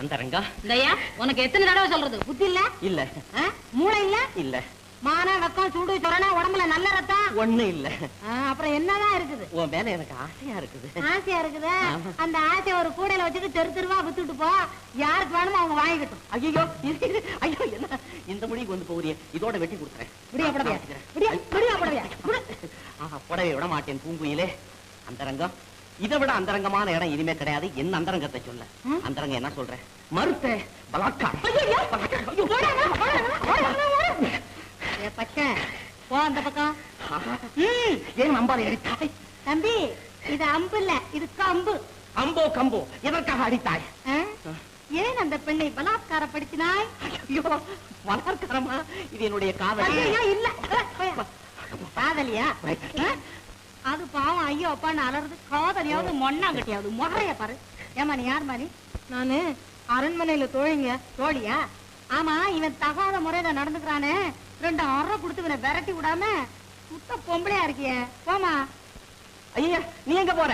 அந்தரங்கா India உனக்கு எத்தனை தடவை சொல்றது? புத்தி இல்ல? இல்ல? மூளை இல்ல? இல்ல. மான வெக்கம் சூடு சொரணா உடம்புல நல்ல ரத்தம்? ஒண்ணு இல்ல. அப்புறம் என்னதான் இருக்குது? உன் மேல எனக்கு ஆசையா இருக்குது. ஆசையா இருக்குது. அந்த ஆசையை ஒரு கூடையில வச்சுட்டு தெரு தெருவா வித்துட்டு போ. யாருக்கு வேணுமோ அவங்க வாங்கிக்கட்டும். ஐயோ ஐயோ என்ன? இந்த முடிக்கு வந்து போறியே இதோட வெட்டி கொடுத்துறேன் விடியா புடவையா? விடியா விடியா புடவையா? விடு. ஆஹா, புடவை விட மாட்டேன் பூங்குயிலே. அந்தரங்கம் இதை விட அந்தரங்கமான இடம் இனிமே கிடையாது. என்ன அந்தரங்கத்தை சொல்ல? ம்? அந்தரங்கம் என்ன சொல்ற? மறுத்த பச்சை போ அந்த பக்கம். ஆஹா. ம், ஏன் அம்பாலை அடித்தாய்? தம்பி இது அம்பு இல்ல இது கம்பு. அம்போ கம்போ எதற்காக அடித்தாய்? ஏன் அந்த பெண்ணை பலாத்காரப்படுத்தினாய் ஐயோ பலாத்காரமா? இது என்னுடைய காதல். ஐயோ இல்ல. காதலியா? அது பாவம். ஐயோ அப்பான்னு அலறது. காதலியாவது மொண்ணாங்கட்டியாவது. முகரைய பாரு. ஏமா நீ யார் மாதிரி நானு அரண்மனையில தோழிங்க. தோழியா? ஆமா இவன் தகாத முறையில நடந்துக்கிறானே. ரெண்டு அறை கொடுத்து இவனை விரட்டி விடாம சுத்த பொம்பளையா இருக்கியே. போமா ஐயா நீ எங்க போற?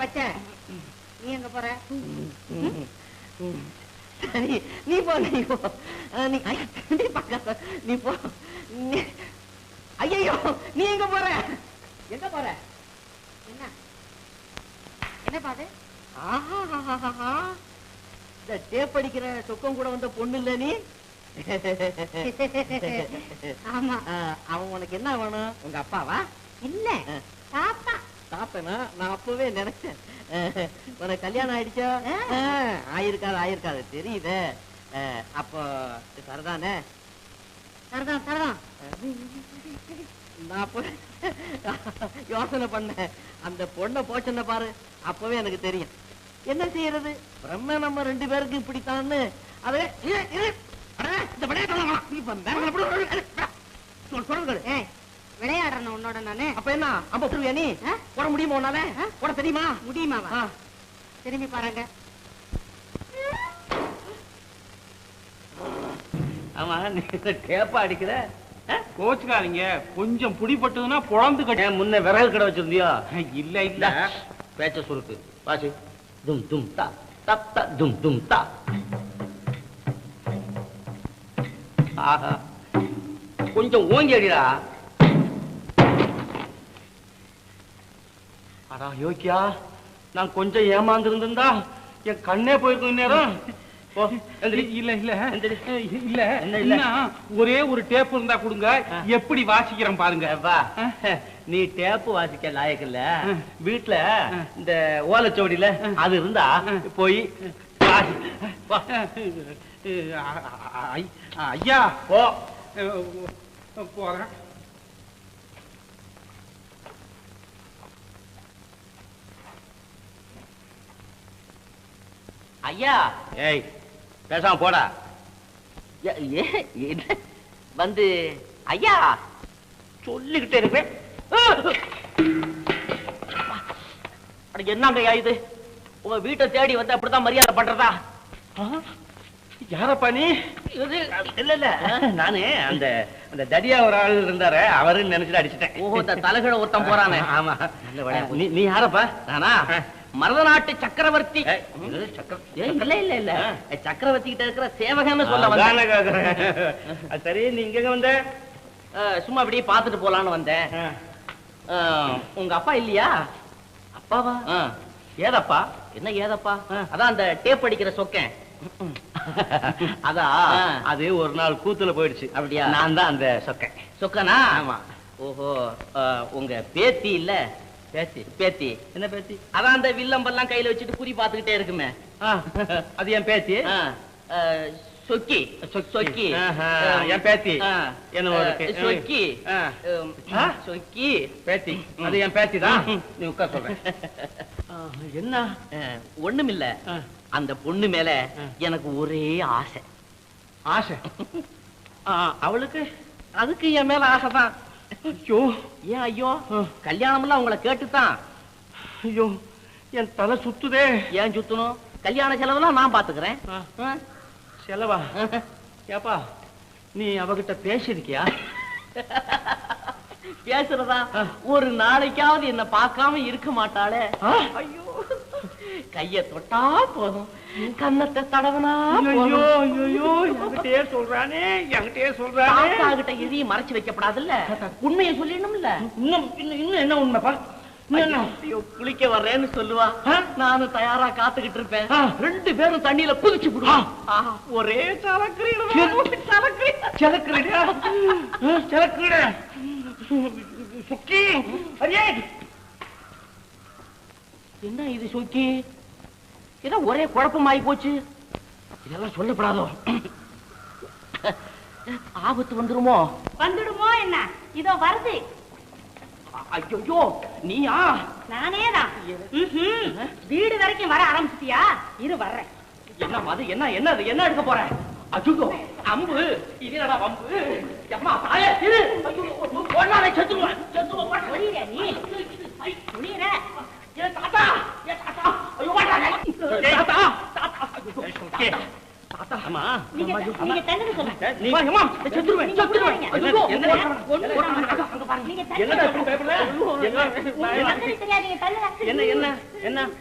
பச்சை. நீ எங்க போற? நீ போ நீ போ. நீ நீ போ. ஐயையோ நீ எங்க போற? எங்க போற? என்ன? என்ன பாது. இந்த டேப் அடிக்கிற சொக்கம் கூட வந்த பொண்ணு இல்ல நீ? ஆமா. அவன் உனக்கு என்ன வேணும்? உங்க அப்பாவா? இல்ல. தாத்தா. தாத்தனா? நான் அப்பவே நினைச்சேன். உனக்கு கல்யாணம் ஆயிடுச்சா? ஆயிருக்காது ஆயிருக்காது. தெரியுதே? அப்போ சரிதானே? சரிதான் சரிதான் நான் அப்ப யோசனை பண்ணேன். அந்த பொண்ணை போச்சன பாரு. அப்பவே எனக்கு தெரியும். என்ன செய்யறது? பிரம்ம நம்ம ரெண்டு பேருக்கு இப்படித்தான்னு. அதே இந்த விளையாட்டு விளையாடுறேன் உன்னோட நானு. அப்ப என்ன? அம்ப போடுவியா நீ? போட முடியுமா உன்னால? போட தெரியுமா? முடியுமாவா. திரும்பி பாருங்க. ஆமா நீ டேப்பா அடிக்கிற? கோச்சுக்காதீங்க. கொஞ்சம் புடிப்பட்டதுன்னா பொழந்து கட்டி முன்ன விறகு கடை வச்சிருந்தியா? இல்ல இல்ல. பேச்ச சுருக்கு. வாசி. தும் தும் தா. தப் த தும் தும் தா. ஆஹா. கொஞ்சம் ஓங்கி அடிடா. அடா யோக்கியா நான் கொஞ்சம் ஏமாந்துருந்தா என் கண்ணே போயிருக்கும் நேரம். இல்ல இல்ல. இல்ல. இல்ல? ஒரே ஒரு டேப் இருந்தா கொடுங்க. எப்படி வாசிக்கிறேன் பாருங்க. நீ டேப்பு வாசிக்க லாயக்கு இல்ல. வீட்டுல. இந்த ஓலைச்சோடியில. அது இருந்தா. போய் ஐயா. போ. போறேன். ஐயா. ஏய் பேசாம போடா. ஏ- ஏ என்ன? வந்து ஐயா! சொல்லிக்கிட்டே இருப்பேன் அட என்னங்க ஐயா இது? உங்க வீட்டை தேடி வந்து அப்படித்தான் மரியாதை பண்றதா? யாரப்பா நீ? இது இல்ல இல்ல. நானு அந்த அந்த தடியா ஒரு ஆள் இருந்தாரு. அவருன்னு நினைச்சிட்டு அடிச்சிட்டேன். ஓஹோ இந்த தலைகட ஒருத்தன் போறானே. ஆமா. நீ நீ யாரப்பா? நானா? மருதநாட்டு சக்கரவர்த்தி. இல்ல இல்ல இல்ல. சக்கரவர்த்தி கிட்ட இருக்கிற சேவகன்னு சொல்ல வந்தேன். சரி நீ இங்க வந்த? சும்மா அப்படியே பாத்துட்டு போலான்னு வந்தேன். உங்க அப்பா இல்லையா? அப்பாவா? ஏதப்பா? என்ன ஏதப்பா? அதான் அந்த டேப் அடிக்கிற சொக்கேன். அதான். அது ஒரு நாள் கூத்துல போயிடுச்சு. அப்படியா? நான் தான் அந்த சொக்கேன். சொக்கனா? ஆமா. ஓஹோ உங்க பேத்தி இல்ல? பேத்தி பேத்தி. என்ன பேத்தி? அதான் அந்த வில்லம்பெல்லாம் கையில வச்சுட்டு குறி பாத்துக்கிட்டே இருக்குமே. அது என் பேத்தி. சொக்கி. சொக்கி. என் பேத்தி. இருக்கு. சொக்கி? சொக்கி. பேத்தி. அது என் பேத்தி தான். நீ உட்கார் சொல்றேன். என்ன? அஹ், ஒண்ணுமில்ல. ஆ. அந்த பொண்ணு மேல. எனக்கு ஒரே ஆசை. ஆசை? அவளுக்கு? அதுக்கு என் மேல ஆசைதான். ஐயோ. ஏன் ஐயோ. கல்யாணம்லாம் உங்களை கேட்டுத்தான். ஐயோ என் தலை சுத்துதே. ஏன் சுத்தணும்? கல்யாண செலவெல்லாம் நான் பாத்துக்கிறேன்? செலவா? ஏப்பா நீ அவகிட்ட பேசியிருக்கியா? பேசுறதா. ஒரு நாளைக்காவது என்ன பார்க்காம இருக்க மாட்டாளே? ஐயோ. கைய தொட்டா போதும். கன்னத்தை தடவனா ஐயோ ஐயோ என்கிட்டயே சொல்றானே என்கிட்டயே சொல்றானே. கிட்ட எதையும் மறைச்சு வைக்கப்படாதுல்ல. உண்மையை சொல்லிடணும்ல. இன்னும் இன்னும் என்ன உண்மைப்பா? குளிக்க வர்றேன்னு சொல்லுவா. நானும் தயாரா காத்துக்கிட்டு இருப்பேன். ரெண்டு பேரும் தண்ணியில குதிச்சு விடுவான் ஒரே சரக்கு சரக்கு சிலக்குறடியா சிலக்குற சுக்கி அரியே என்ன இது சொக்கி? ஏதோ ஒரே குழப்பமாயி போச்சு. இதெல்லாம் சொல்லப்படாதோ? ஆபத்து வந்துருமோ? வந்துடுமோ என்ன? இதோ வருது. ஐயோ நீயா? நானே தான் வீடு வரைக்கும் வர ஆரம்பிச்சிட்டியா? இரு வர்றேன். என்ன அது என்ன என்ன என்ன எடுக்க போற? அஜுகோ அம்பு. இது என்னடா வம்பு? அம்மா தாயே இரு ஐயோ செத்துருவேன் ஒளியிற நீ. ஒளியிற ஏ தாத்தா! தாத்தா! ஐயோ தாத்தா! தாத்தா! தாத்தா!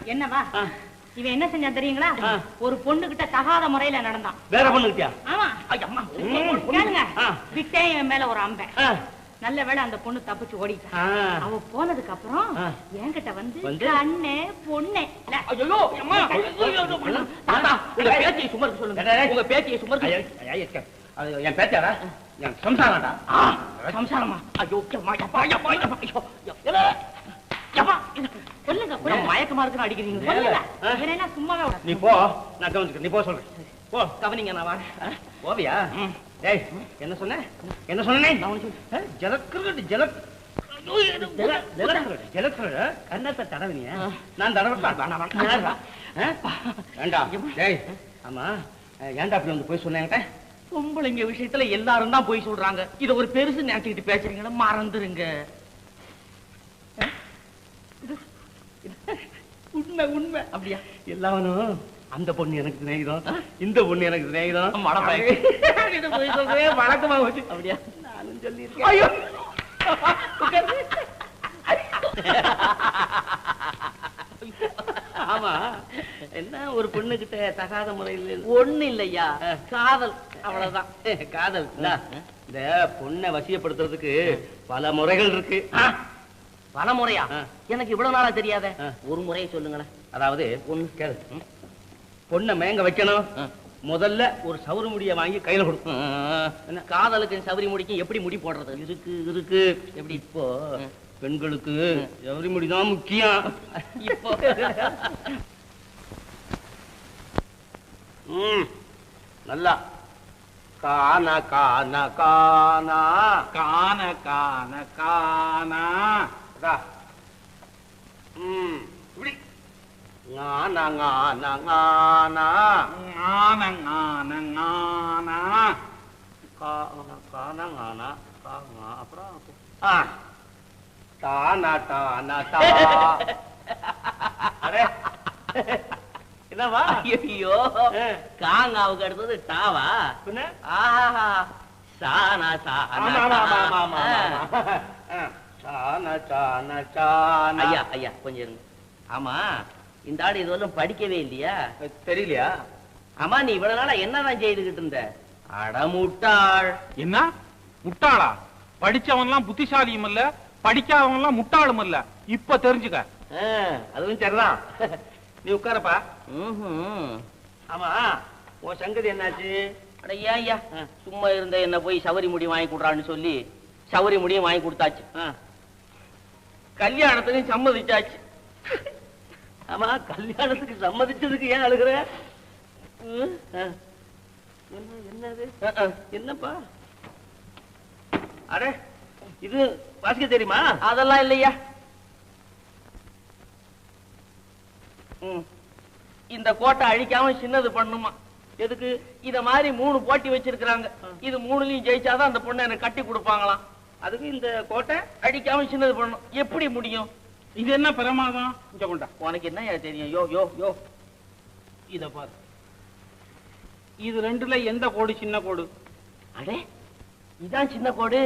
என்னவா. இவன் என்ன செஞ்சான் தெரியுங்களா. ஒரு பொண்ணு கிட்ட தகாத முறையில நடந்தான். வேற ஆமா. கேளுங்க. விட்டேன் இவன் மேல ஒரு அம்பை. நல்ல வேளை அந்த பொண்ணு தப்பிச்சு ஓடிட்டா. அவ போனதுக்கு அப்புறம். என்கிட்ட வந்து? கண்ணே பொண்ணே. இல்ல, ஐயோ அம்மா தாத்தா உங்க பேச்சியை சும்மா இருக்க சொல்லுங்க. உங்க பேச்சியை அது என் பேச்சாடா என் சம்சாரம்டா? சம்சாரமா? ஐயோ சொல்லுங்க மயக்கமா இருக்குன்னு அடிக்கிறீங்க? சும்மாவே நீ போ. நான் கவனிச்சுக்கிறேன். நீ போ சொல்றேன். போ. கவனிங்க நான் வரேன் போவியா? ஏய் என்ன சொன்ன? என்ன சொன்னே ஜலக்கிரகட்டு ஜலக் ஜலக்கிரக கன்னத்தை தடவினிய. நான் டேய் ஆமா. ஏன்டா அப்படி வந்து போய் சொன்னேன்ட்ட பொம்பளைங்க விஷயத்துல எல்லாரும் தான் போய் சொல்றாங்க. இத ஒரு பெருசு நினைச்சுக்கிட்டு பேசுறீங்களா மறந்துருங்க. உண்மை உண்மை. அப்படியா? எல்லாவனும் அந்த பொண்ணு எனக்கு சிநேகிதம். இந்த பொண்ணு எனக்கு சிநேகிதம். வழக்கமா போச்சு அப்படியா? நானும் சொல்லியிருக்கேன். ஐயோ. ஆமா. என்ன ஒரு பொண்ணு கிட்ட தகாத முறையில் ஒண்ணு இல்லையா? காதல். அவ்வளவுதான். காதல்? இந்த பொண்ணை வசியப்படுத்துறதுக்கு பல முறைகள் இருக்கு. பல முறையா. எனக்கு இவ்வளவு நாளா தெரியாத. ஒரு முறையை சொல்லுங்களேன். அதாவது பொண்ணு கேளு. பொண்ணை மேங்க வைக்கணும். முதல்ல ஒரு சவுறு முடிய வாங்கி கையில கொடுக்கும் காதலுக்கு சபரி முடிக்கும் எப்படி முடி போடுறது? இருக்கு இருக்கு. எப்படி இப்போ? பெண்களுக்கு எவரி முடிதான் முக்கியம். இப்போ. நல்லா. கான கான கானா கான கான கானா அதா. ம் இப்படி. ஞான ஞான ஞானா ஞான ஞான ஞானா கா- கான ஞானா கா ஞா அப்புறம் ஆ. தானா தானா தா அடே. என்னவா ஐயோ காங்காவுக்கு அடுத்தது டாவா. பின்ன? ஆஹா சானா சானா. சான சான சான ஐயா ஐயா கொஞ்சம் இருங்க. ஆமா. இந்த ஆடு இதுவரையும் படிக்கவே இல்லையா? தெரியலையா? ஆமா நீ இவ்வளவு நாளா என்னதான் செய்துகிட்டு இருந்த? அடமுட்டாள் என்ன? முட்டாளா? படிச்சவன் எல்லாம் புத்திசாலியும் இல்ல படிக்காதவன் எல்லாம் முட்டாளும் இல்ல இப்ப தெரிஞ்சுக்க. அதுவும் சரிதான். நீ உட்காரப்பா. ஆமா உன் சங்கதி என்னாச்சு? அட ஐயா? சும்மா இருந்த என்ன போய் சவரி முடி வாங்கி கொடுறான்னு சொல்லி சவரி முடியும் வாங்கி கொடுத்தாச்சு. கல்யாணத்துக்கும் சம்மதிச்சாச்சு. ஆமா கல்யாணத்துக்கு சம்மதிச்சதுக்கு ஏன் அழுகுற? என்னது? என்னப்பா? அடே இது வாசிக்க தெரியுமா? அதெல்லாம் இல்லையா. இந்த கோட்டை அழிக்காம சின்னது பண்ணுமா? எதுக்கு? இத மாதிரி மூணு போட்டி வச்சிருக்காங்க இது மூணுலயும் ஜெயிச்சாதான் அந்த பொண்ணை எனக்கு கட்டி கொடுப்பாங்களாம். அதுக்கு இந்த கோட்டை அடிக்காம சின்னது பண்ணும். எப்படி முடியும்? இது என்ன பிரமாதம்? இங்க கொண்டா. உனக்கு என்ன தெரியும்? யோ யோ யோ. இத பாரு. இது ரெண்டுல எந்த கோடு சின்ன கோடு? அடே இதான் சின்ன கோடு.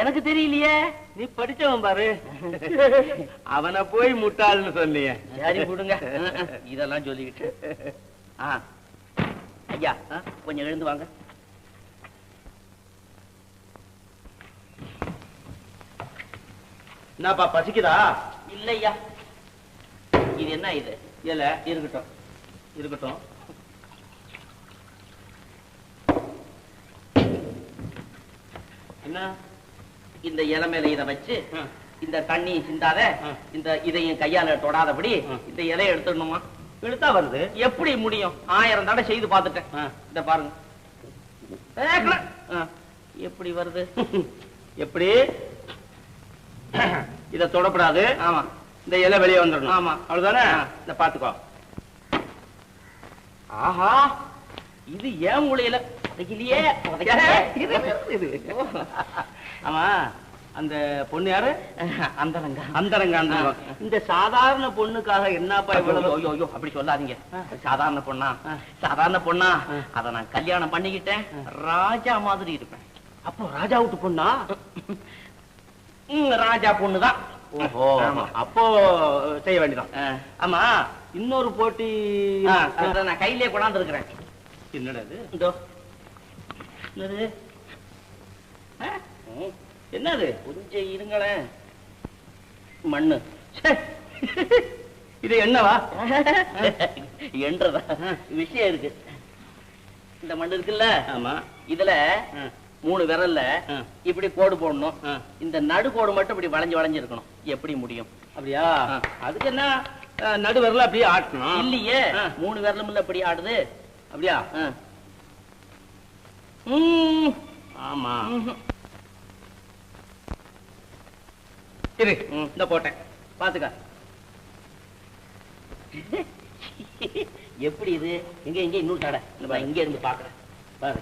எனக்கு தெரியலையே. நீ படிச்சவன் பாரு. அவனை போய் முட்டாள்னு சொன்னீங்க சரி விடுங்க. இதெல்லாம் சொல்லிக்கிட்டு. ஐயா கொஞ்சம் எழுந்து வாங்க. என்னப்பா பசிக்குதா? இல்லையா. இது என்ன இது? இல்ல இருக்கட்டும். இருக்கட்டும். என்ன? இந்த இலை மேல இதை வச்சு. இந்த தண்ணி சிந்தாத. இந்த இதையும் கையால தொடாதபடி. இந்த இலையை எடுத்துடணுமா? இழுத்தா வருது. எப்படி முடியும்? ஆயிரம் தடவை செய்து பார்த்துட்டேன். ஆ. இந்த பாருங்க. எப்படி வருது? எப்படி? இத தொடப்படாது. ஆமா. இந்த இலை வெளியே வந்துடணும் ஆமா. அவ்வளவுதானே? ஆ. இந்த பாத்துக்கோ ஆஹா இது ஏன் மூலையில உதைக்கலையே. இது ஆமா அந்த பொண்ணு யாரு? அந்தரங்க. அந்தரங்க அந்தரங்க. இந்த சாதாரண பொண்ணுக்காக என்னப்பா இவ்வளவு ஐயோ, ஐயோ, அப்படி சொல்லாதீங்க. சாதாரண பொண்ணா. சாதாரண பொண்ணா. அத நான் கல்யாணம் பண்ணிக்கிட்டேன். ராஜா மாதிரி இருப்பேன். அப்போ ராஜா விட்டு பொண்ணா? ராஜா பொண்ணுதான். ஓஹோ. அப்போ செய்ய வேண்டியதான். ஆமா. இன்னொரு போட்டி நான் கையிலே கொண்டாந்து இருக்கிறேன் என்னடா இது? என்னது. என்னது? கொஞ்சம் இருங்களேன். மண்ணு. இது என்னவா? என்றதா விஷயம் இருக்கு. இந்த மண் இருக்குல்ல? ஆமா. இதுல. மூணு விரல்ல. இப்படி கோடு போடணும். இந்த நடு கோடு மட்டும் இப்படி வளைஞ்சு வளைஞ்சு இருக்கணும். எப்படி முடியும்? அப்படியா. அதுக்கு என்ன? ஆ, நடுவரல அப்படியே ஆட்டணும். இல்லையே. மூணு விரலும் இல்ல இப்படி ஆடுது. அப்படியா. ஆமா. இரு. இந்த போட்டேன். பாத்துக்க. எப்படி இது? இங்க இங்க இன்னொரு தடை இங்க இருந்து பாக்குறேன். பாரு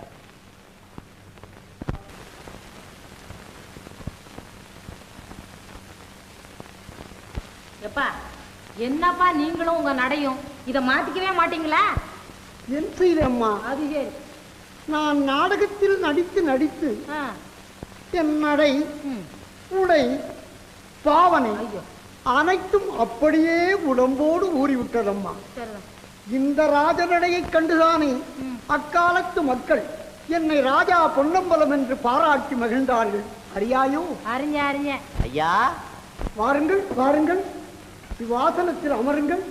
எப்பா என்னப்பா நீங்களும் உங்க நடையும்? இத மாத்திக்கவே மாட்டீங்களா? என் செய்தம்மா அது சரி. நான் நாடகத்தில் நடித்து நடித்து ஆ, என் நடை உடை பாவனை ஐயோ. அனைத்தும் அப்படியே உடம்போடு ஊறிவிட்டதம்மா. இந்த ராஜநடையைக் கண்டுதானே ம். அக்காலத்து மக்கள் என்னை ராஜா பொன்னம்பலம் என்று பாராட்டி மகிழ்ந்தார்கள். அறியாயோ? அறிஞ்ச அறிஞ்ச. ஐயா. வாருங்கள் வாருங்கள். சிவாசனத்தில் அமருங்கள்.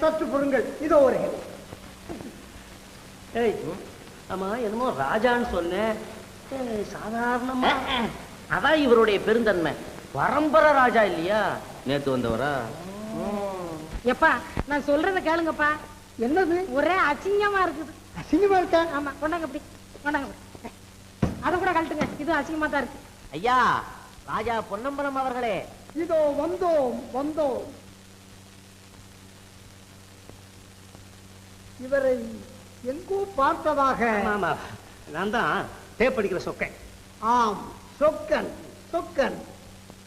சற்று பொருங்கள் இதோ வருகிறேன் ஏய் ஆமா என்னமோ ராஜான்னு சொன்னேன் சாதாரணமா. அதான் இவருடைய பெருந்தன்மை. பரம்பரை ராஜா இல்லையா? நேத்து வந்தவரா? எப்பா நான் சொல்றத கேளுங்கப்பா. என்னது? ஒரே அசிங்கமா இருக்குது. அசிங்கமா இருக்கா? ஆமா கொண்டாங்க அப்படி. கொண்டாங்க அப்படி. அதை கூட கழட்டுங்க. இது அசிங்கமா தான் இருக்கு. ஐயா ராஜா பொன்னம்பலம் அவர்களே. இதோ வந்தோம் வந்தோம். இவரை எங்கோ பார்த்ததாக நான் தான் டேப் அடிக்கிற சொக்கேன். ஆம் சொக்கன் சொக்கன்.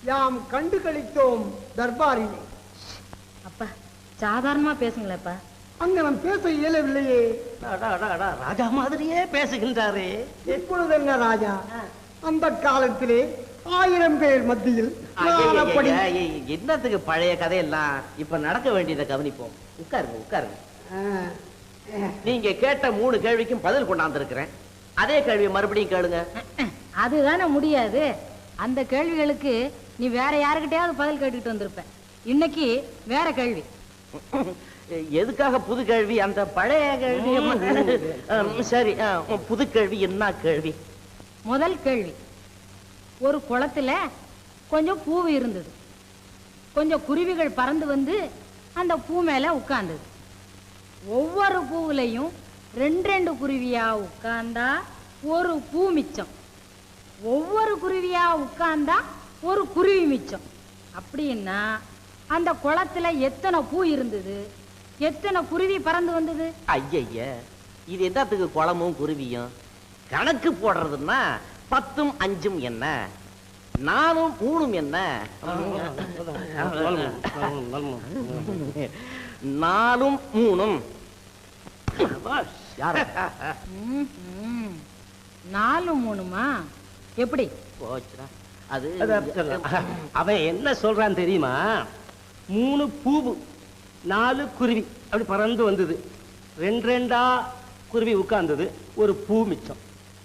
யாம் கண்டு கழித்தோம் தர்பாரிலே அப்பா சாதாரணமா பேசுங்களேப்பா அங்கனம் பேச இயலவில்லையே. அடா, அடா, அடா, ராஜா மாதிரியே பேசுகின்றாரே. இப்பொழுது என்ன ராஜா? அந்த காலத்திலே ஆயிரம் பேர் மத்தியில் நான் என்னத்துக்கு பழைய கதையெல்லாம்? இப்ப நடக்க வேண்டியதை கவனிப்போம். உட்காருங்க உட்காருங்க. நீங்க கேட்ட மூணு கேள்விக்கும் பதில் கொண்டாந்துருக்கிறேன். அதே கேள்வியை மறுபடியும் கேளுங்க. அதுதானே முடியாது. அந்த கேள்விகளுக்கு நீ வேற யாருக்கிட்டயாவது பதில் கேட்டுக்கிட்டு வந்திருப்ப. இன்னைக்கு வேற கேள்வி. எதுக்காக புது கேள்வி? அந்த பழைய கேள்வி. சரி புது கேள்வி என்ன கேள்வி? முதல் கேள்வி. ஒரு குளத்துல கொஞ்சம் பூவு இருந்தது. கொஞ்சம் குருவிகள் பறந்து வந்து அந்த பூ மேலே உட்கார்ந்தது. ஒவ்வொரு பூவிலையும் ரெண்டு ரெண்டு குருவியாக உட்கார்ந்தா ஒரு பூ மிச்சம். ஒவ்வொரு குருவியாக உட்கார்ந்தா ஒரு குருவி மிச்சம். அப்படின்னா அந்த குளத்துல எத்தனை பூ இருந்தது? எத்தனை குருவி பறந்து வந்தது? ஐய இது என்னத்துக்கு குளமும் குருவியும்? கணக்கு போடுறதுன்னா பத்தும் அஞ்சும் என்ன? நானும் மூணும் என்ன? நாலும் மூணும் யாரு? ம், ம். நாலு மூணுமா எப்படி? போச்சுடா. அது. அவன் என்ன சொல்றான் தெரியுமா? மூணு பூவு நாலு குருவி. அப்படி பறந்து வந்தது. ரெண்டு ரெண்டா குருவி உட்கார்ந்தது. ஒரு பூ மிச்சம்.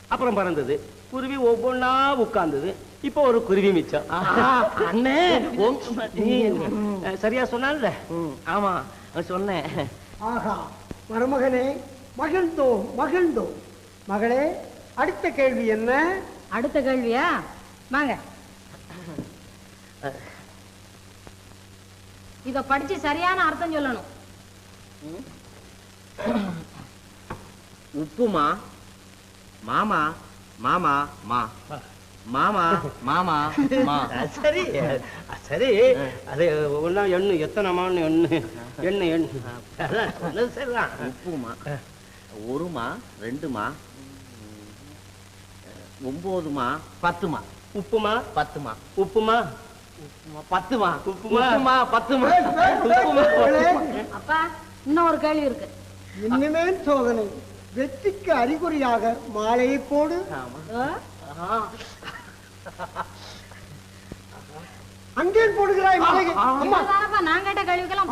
அப்புறம் பறந்தது. குருவி ஒவ்வொன்னா உட்கார்ந்தது. இப்போ ஒரு குருவி மிச்சம். அண்ணே சரியா சொன்னான்ல ம், ஆமா சொன்னேன். ஆஹா மருமகனே மகிழ்ந்தோம் மகிழ்ந்தோம். மகளே அடுத்த கேள்வி என்ன? அடுத்த கேள்வியா? வாங்க. இத படிச்சு சரியான அர்த்தம் சொல்லணும். உப்புமா? மாமா? மாமா? மா. மாமா மாமா சரி சரி. அது ஒன்னா எண்ணு எத்தனைமான்னு எண்ணு எண்ணு எண்ணு. சரிதான். உப்புமா ஒருமா ரெண்டுமா ஒன்பதுமா பத்துமா. உப்புமா பத்துமா. உப்புமா பத்துமா. உப்புமா. பத்துமா. அப்பா இன்னும் ஒரு கேள்வி இருக்கு. இனிமேல் சோதனை. வெற்றிக்கு அறிகுறியாக மாலையை போடு. ஆ? அங்கே போடுகிறாய் அம்மா. நான் கேட்ட கேள்விக்கெல்லாம்.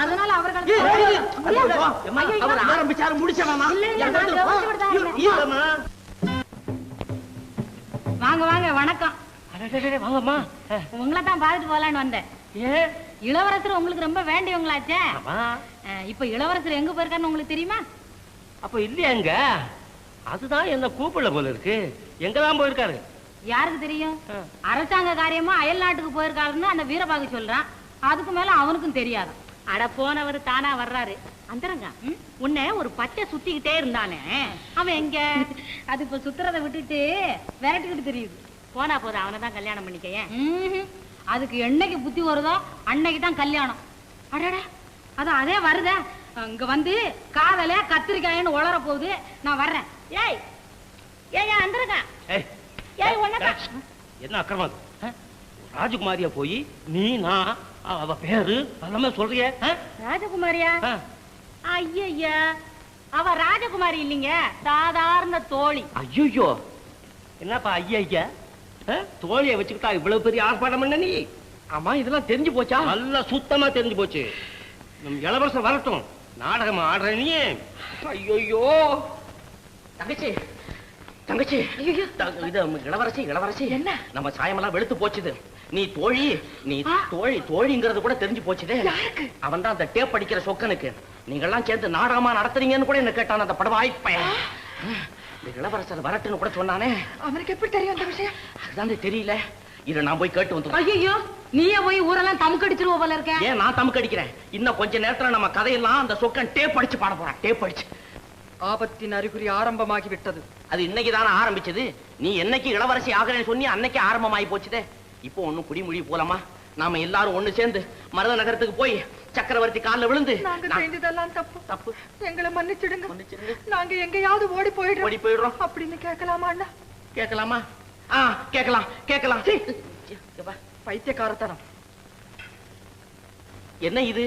அதனால அவர்கள் அவர் ஆரம்பிச்சாரு முடிச்சவாமா. வாங்க வாங்க வணக்கம். வாங்கம்மா. உங்களை தான் பார்த்துட்டு போலான்னு வந்தேன். இளவரசர் உங்களுக்கு ரொம்ப வேண்டியவங்களாச்சே. இப்ப இளவரசர் எங்க போயிருக்காருன்னு உங்களுக்கு தெரியுமா? அப்ப இல்லையாங்க அதுதான் என்ன கூப்பிடல போல இருக்கு. எங்கதான் போயிருக்காரு? யாருக்கு தெரியும். அரசாங்க காரியமா அயல் நாட்டுக்கு போயிருக்காருன்னு அந்த வீரபாகு சொல்றான். அதுக்கு மேல அவனுக்கும் தெரியாது அட போனவர் தானா வர்றாரு. அந்தரங்க உன்னை ஒரு பச்சை சுத்திக்கிட்டே இருந்தானே. அவன் எங்க? அது இப்ப சுத்துறத விட்டுட்டு விரட்டிக்கிட்டு தெரியுது. போனா போதும் அவனை தான் கல்யாணம் பண்ணிக்க அதுக்கு என்னைக்கு புத்தி வருதோ அன்னைக்கு தான் கல்யாணம். அடடா அது அதே வருதே. இங்க வந்து காதல கத்திரிக்காயன்னு உளர போகுது. நான் வர்றேன். ஏய் ஏய் அந்தரங்க? என்ன? ஆ? ராஜகுமாரியா போய் நீ நான் அவ பேரு எல்லாமே சொல்றிய ராஜகுமாரியா? ஐயா அவ ராஜகுமாரி இல்லைங்க. சாதாரண தோழி. ஐயோ என்னப்பா ஐயா ஐயா? தோழிய வச்சுக்கிட்டா இவ்வளவு பெரிய ஆர்ப்பாட்டம் பண்ண நீ? ஆமா இதெல்லாம் தெரிஞ்சு போச்சா? நல்லா சுத்தமா தெரிஞ்சு போச்சு. நம் இளவரசர் வரட்டும். நாடகம் ஆடுற நீ ஐயோ தங்கச்சி தங்கச்சி. இது இளவரசி இளவரசி. என்ன? நம்ம சாயமெல்லாம் வெளுத்து போச்சுது. நீ தோழி நீ தோழி தோழிங்கிறது கூட தெரிஞ்சு போச்சுதே. அவன் தான் அந்த டேப் அடிக்கிற சொக்கனுக்கு. நீங்கெல்லாம் சேர்ந்து நாடகமா நடத்துறீங்கன்னு கூட என்ன கேட்டான் அந்த படம் வாய்ப்பேன் இந்த இளவரசர் வரட்டுன்னு கூட சொன்னானே. அவனுக்கு எப்படி தெரியும் அந்த விஷயம்? அதுதான் தெரியல. இரு நான் போய் கேட்டு வந்து ஐயோ நீயே போய் ஊரெல்லாம் தமுக்கடிச்சிருவ போல இருக்க. ஏன் நான் தமுக்கு அடிக்கிறேன். இன்னும் கொஞ்ச நேரத்துல நம்ம கதையெல்லாம் அந்த சொக்கன் டேப் அடிச்சு பாட போறான். டேப் அடிச்சு. ஆபத்தின் அறிகுறி ஆரம்பமாகி விட்டது அது இன்னைக்கு தானே ஆரம்பிச்சது? நீ என்னைக்கு இளவரசி ஆகிறேன்னு சொன்னி அன்னைக்கு ஆரம்பமாயி போச்சுதே. இப்போ ஒண்ணும் குடிமுடி போலாமா? நாம எல்லாரும் ஒண்ணு சேர்ந்து மருத நகரத்துக்கு போய் சக்கரவர்த்தி கால்ல விழுந்து நாங்க செஞ்சதெல்லாம் தப்பு. தப்பு. எங்களை மன்னிச்சிடுங்க. மன்னிச்சிடுங்க. நாங்க எங்கேயாவது ஓடி போயிடுறோம். ஓடி போயிடுறோம். அப்படின்னு கேட்கலாமா அண்ணா? கேட்கலாமா? ஆ கேட்கலாம் கேட்கலாம். பைத்தியக்காரத்தனம். என்ன இது?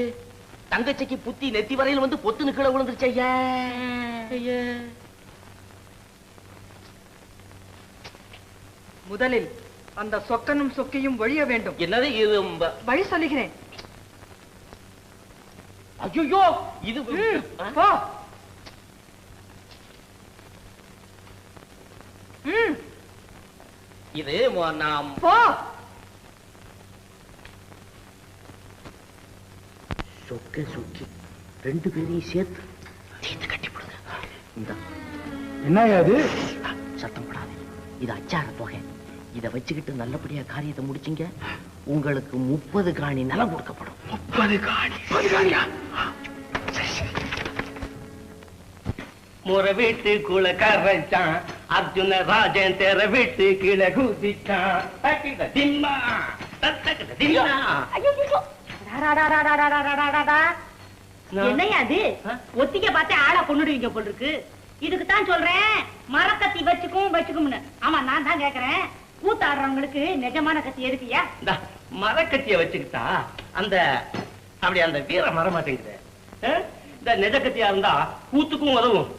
தங்கச்சிக்கு புத்தி நெத்தி வரையில் வந்து பொத்துன்னு கீழே விழுந்துருச்சு ஐயா. ஐயா முதலில் அந்த சொக்கனும் சொக்கியும் ஒழிய வேண்டும். என்னது இது வழி சொல்லுகிறேன். ஐயோ இது? போ. இது நாம் போ. சொக்க சொக்கி ரெண்டு பேரையும் சேர்த்து என்ன அது? சத்தம் படாது. இது அச்சார தொகை. இத வச்சுக்கிட்டு நல்லபடியா காரியத்தை முடிச்சீங்க. உங்களுக்கு முப்பது காணி நிலம் கொடுக்கப்படும். முப்பது காணி. முறை வீட்டு குல கரைச்சான். அர்ஜுன ராஜன் தெர வீட்டு கீழே குதிச்சான். திம்மா திம்மா என்னையா அது? ஒத்திக்க பார்த்து ஆளா கொண்டுடுவீங்க போல் இருக்கு இதுக்கு தான் சொல்றேன். மரக்கத்தி வச்சுக்கும் வச்சுக்கும்னு. ஆமா நான் தான் கேக்குறேன். கூத்தாடுறவங்களுக்கு நிஜமான கத்தி எதுக்குயா இந்த மரக்கத்திய வச்சுக்கிட்டா அந்த அப்படி அந்த வீர மர மாட்டேங்குது ஆ? இந்த நெஜக்கத்தியா இருந்தா கூத்துக்கும் உதவும்.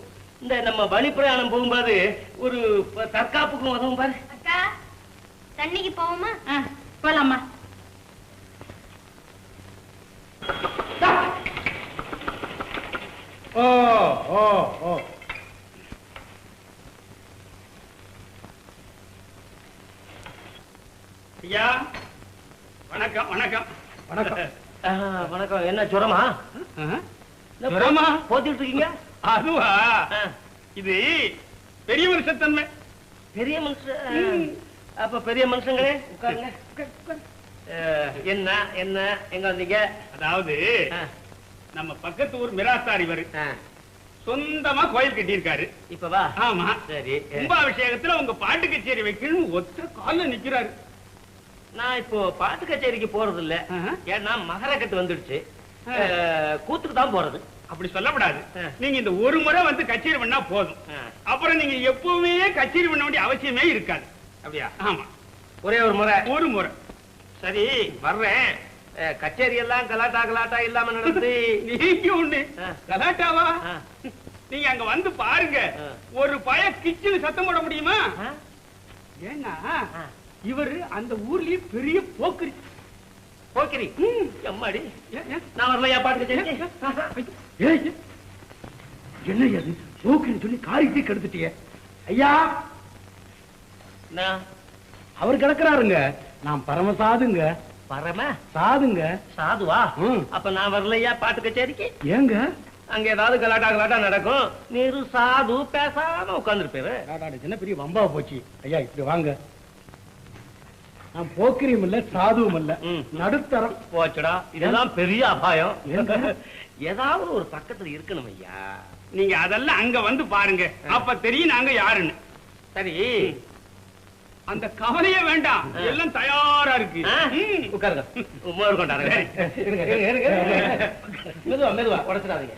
இந்த நம்ம வழி பிரயாணம் போகும்போது ஒரு தற்காப்புக்கும் உதவும் பாரு. அக்கா தண்ணிக்கு போவோமா? போலாமா ஓ ஓ ஓ ஐயா வணக்கம் வணக்கம். வணக்கம். வணக்கம். என்ன ஜுரமா? என்ன ஜுரமா? போத்திட்டு இருக்கீங்க அதுவா இது பெரிய மனுஷத்தன்மை. பெரிய மனுஷன் அப்ப பெரிய மனுஷங்களே உட்காருங்க. என்ன என்ன எங்க வந்தீங்க? அதாவது நம்ம பக்கத்து ஊர் மிராஸ்தார் இவரு. சொந்தமா கோயில் கட்டியிருக்காரு. இப்ப வா. ஆமா. சரி. கும்பாபிஷேகத்துல உங்க பாட்டு கச்சேரி வைக்கணும்னு ஒத்த கால்ல நிக்கிறாரு. நான் இப்போ பாட்டு கச்சேரிக்கு போறது இல்ல. ஏன்னா மகரக்கட்டு வந்துடுச்சு. கூத்துக்கு தான் போறது. அப்படி சொல்லக்கூடாது ஆ. நீங்க இந்த ஒரு முறை வந்து கச்சேரி பண்ணா போதும். அப்புறம் நீங்க எப்பவுமே கச்சேரி பண்ண வேண்டிய அவசியமே இருக்காது. அப்படியா? ஆமா. ஒரே ஒரு முறை. ஒரு முறை. சரி வர்றேன். கச்சேரி எல்லாம் கலாட்டா கலாட்டா இல்லாம நடந்து. நீங்க ஒண்ணு. கலாட்டாவா. நீங்க அங்க வந்து பாருங்க. ஒரு பய கிச்சுன்னு சத்தம் போட முடியுமா? ஏன்னா. இவரு அந்த ஊர்லயே பெரிய போக்குரி. போக்கிரி? எம்மாடி? நான் வரலையா பாட்டு என்ன அது போக்குன்னு சொல்லி காரியத்தை கெடுத்துட்டிய. ஐயா! அவர் கிடக்குறாருங்க. நான் பரமசாதுங்க. பரம சாதுங்க. சாதுவா. அப்ப நான் வரலையா பாட்டு கச்சேரிக்கு? ஏங்க? அங்க ஏதாவது கலாட்டா கலாட்டா நடக்கும். நீரு சாது பேசாம உட்கார்ந்துருப்பாரு. அடாடா, என்ன பெரிய வம்பா போச்சு? ஐயா இப்படி வாங்க. நான் போக்கிரியும் இல்ல சாதுவும் இல்ல. நடுத்தரம். போச்சுடா. இதெல்லாம் பெரிய அபாயம்? ஏதாவது ஒரு பக்கத்துல இருக்கணும் ஐயா. நீங்க அதெல்லாம் அங்க வந்து பாருங்க. அப்ப தெரியும் நாங்க யாருன்னு. சரி. அந்த கவலையே வேண்டாம். எல்லாம் தயாரா இருக்கு. உட்காருங்க. மோர் கொண்டாருங்க. இருங்க, இருங்க, இருங்க, இருங்க. மெதுவா மெதுவா உடச்சிடாதீங்க.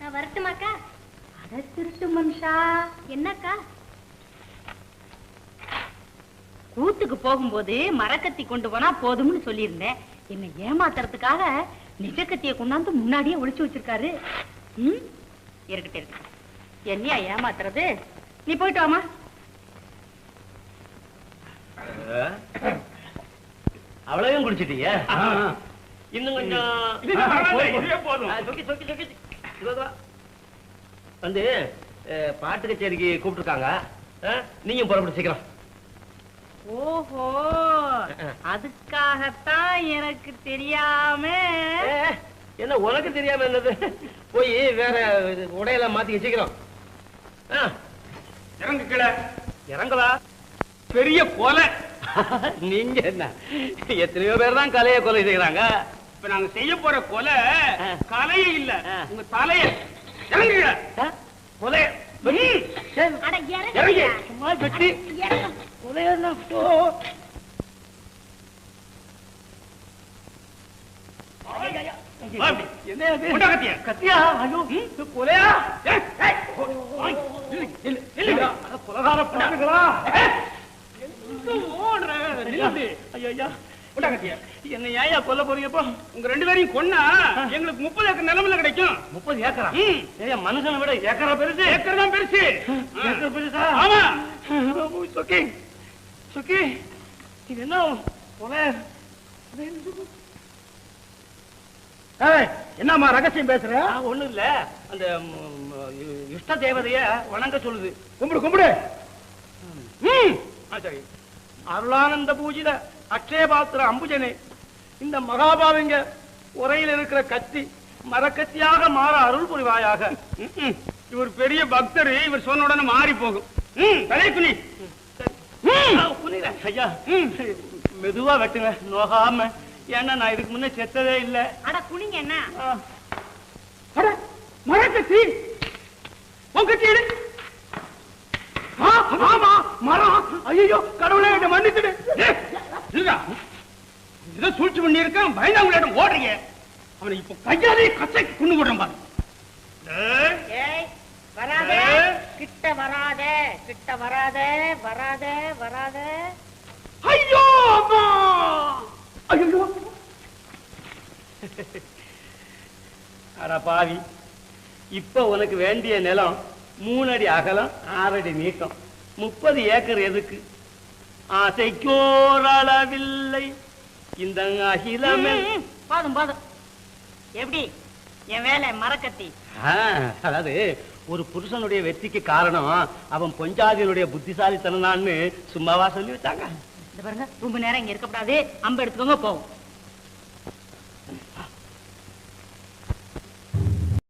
நான் வரட்டுமாக்கா அட திருட்டு மனுஷா. என்னக்கா? கூத்துக்கு போகும்போது மரக்கத்தி கொண்டு போனா போதும்னு சொல்லியிருந்தேன். என்ன ஏமாத்துறதுக்காக நிஜக்கத்திய கொண்டாந்து முன்னாடியே ஒளிச்சு வச்சிருக்காரு. ம்? இருக்கட்டும் இருக்கட்டும் என்னையா ஏமாத்துறது? நீ போயிட்டு வாமா அவ்வளவையும் குடிச்சிட்டீங்க. இன்னும் கொஞ்சம் போதும். வந்து பாட்டு கச்சேரிக்கு கூப்பிட்டுருக்காங்க. நீங்க புறப்பட்டு சீக்கிரம். ஓஹோ அதுக்காகத்தான் எனக்கு தெரியாம என்ன உனக்கு தெரியாம என்னது? போய் வேற உடையெல்லாம் மாத்திக்க சீக்கிரம். ஆ, இறங்கு கீழே இறங்கலா பெரிய கொலை. நீங்க என்ன? எத்தனையோ பேர் தான் கலையை கொலை செய்யறாங்க இப்ப நாங்க செய்ய போற கொலை. கலையே இல்ல. உங்க தலைய இறங்கு கீழே. ஆ? கொலை. இறங்கு. சும்மா வெட்டி. கொலையெல்லாம் ஐயோ என்ன ஏயா கொல்ல போறீங்க இப்போ? உங்க ரெண்டு பேரையும் கொன்னா எங்களுக்கு முப்பது ஏக்கர் நிலமில்ல கிடைக்கும். முப்பது ஏக்கரா. ஏயா மனுஷனை விட ஏக்கரா பெருசு. ஏக்கர் தான் பெருசு. ஏக்கர் பெருசா? ஆமா. சுக்கி. சுக்கி இது என்ன கொலை? என்னம்மா ரகசியம் பேசுற? ஒண்ணும் இல்ல. அந்த இஷ்ட தேவதைய வணங்க சொல்லுது. கும்பிடு கும்பிடு. சரி. அருளானந்த பூஜித அக்ஷயபாத்திர அம்புஜனே இந்த மகாபாவிங்க உரையில் இருக்கிற கத்தி மரக்கத்தியாக மாற அருள் புரிவாயாக. இவர் பெரிய பக்தர் இவர் சொன்ன உடனே மாறி போகும். ம், தலை குனி ஆ, புரியுதா? ஐயா மெதுவா வெட்டுங்க நோகாம. ஏன்னா நான் இதுக்கு முன்ன செத்ததே இல்ல. அட குனிங்க என்ன. அட, மரக்கத்தி ஆ, ஆமா மரம். ஐயோ கடவுளே என்ன மன்னிச்சுடு. ஏதோ சூழ்ச்சி பண்ணி இருக்கான் பயந்தாங்குள்ளாட்டம் ஓடுறீங்க. அவனை இப்ப கையாலே கசைக்கு கொண்டு போடுறேன் பாரு. வராதே. கிட்ட வராதே. கிட்ட வராதே வராதே வராதே. ஐயோ அம்மா. ஐயோ அட பாவி. இப்ப உனக்கு வேண்டிய நிலம் மூணடி அகலம் ஆறடி நீட்டம். முப்பது ஏக்கர் எதுக்கு? ஆசைக்கோரளவில்லை இந்த அகிலமே. போதும் போதும். எப்படி? என் வேலை மரக்கத்தி. அதாவது ஒரு புருஷனுடைய வெற்றிக்கு காரணம் அவன் பொஞ்சாதியினுடைய புத்திசாலித்தனம்னு சும்மாவா சொல்லி வச்சாங்க. இந்த பாருங்க ரொம்ப நேரம் இங்க இருக்கக்கூடாது. அம்பு எடுத்துக்கோங்க போவோம்.